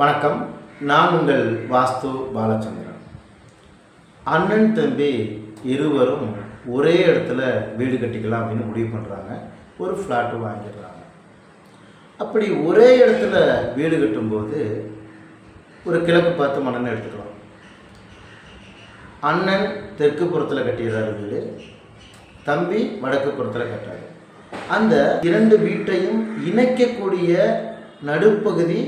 வணக்கம். நான் உங்கள் வாஸ்து பாலச்சந்திரன். அண்ணன் தம்பி இருவரும் ஒரே இடத்துல வீடு கட்டிக்கலாம் அப்படின்னு முடிவு பண்ணுறாங்க ஒரு ஃப்ளாட்டு வாங்கிடுறாங்க. அப்படி ஒரே இடத்துல வீடு கட்டும்போது ஒரு கிழக்கு பார்த்து மண்ணெண்ணெய் எடுத்துக்கலாம். அண்ணன் தெற்கு புறத்தில் கட்டிடுறாரு வீடு. தம்பி வடக்கு புறத்தில் கட்டுறாரு. அந்த இரண்டு வீட்டையும் இணைக்கக்கூடிய நடுப்பகுதி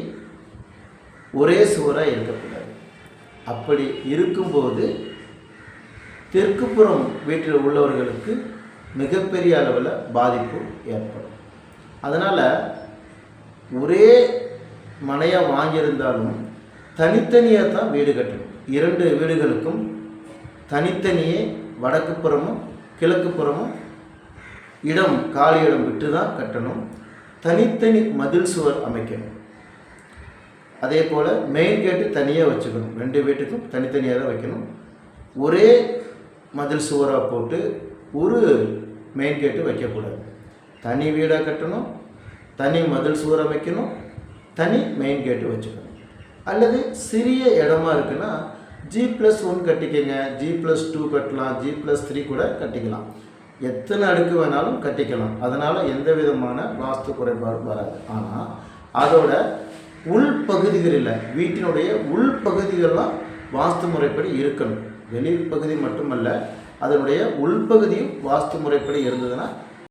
ஒரே சுவராக இருக்கக்கூடாது அப்படி இருக்கும்போது தெற்குப்புறம் வீட்டில் உள்ளவர்களுக்கு மிகப்பெரிய அளவில் பாதிப்பு ஏற்படும். அதனால் ஒரே மனையாக வாங்கியிருந்தாலும் தனித்தனியாக தான் வீடு கட்டணும். இரண்டு வீடுகளுக்கும் தனித்தனியே வடக்கு புறமும் கிழக்கு புறமும் இடம் காலி இடம் விட்டு தான் கட்டணும். தனித்தனி மதில் சுவர் அமைக்கணும். அதே போல் மெயின் கேட்டு தனியாக வச்சுக்கணும். ரெண்டு வீட்டுக்கும் தனித்தனியாக தான் வைக்கணும். ஒரே மதில் சுவராக போட்டு ஒரு மெயின் கேட்டு வைக்கக்கூடாது. தனி வீடாக கட்டணும். தனி மதில் சுவர் அமைக்கணும் தனி மெயின் கேட்டு வச்சுக்கணும். அல்லது சிறிய இடமா இருக்குன்னா ஜி ப்ளஸ் ஒன் கட்டிக்கங்க. ஜி ப்ளஸ் டூ கட்டலாம். ஜி ப்ளஸ் த்ரீ கூட கட்டிக்கலாம். எத்தனை அடுக்கு வேணாலும் கட்டிக்கலாம். அதனால் எந்த விதமான வாஸ்து குறைபாடும் வராது. ஆனால் அதோட உள்பகுதிகளில் வீட்டினுடைய உள்பகுதிகள்லாம் வாஸ்து முறைப்படி இருக்கணும். வெளிப்பகுதி மட்டுமல்ல அதனுடைய உள்பகுதியும் வாஸ்து முறைப்படி இருந்ததுன்னா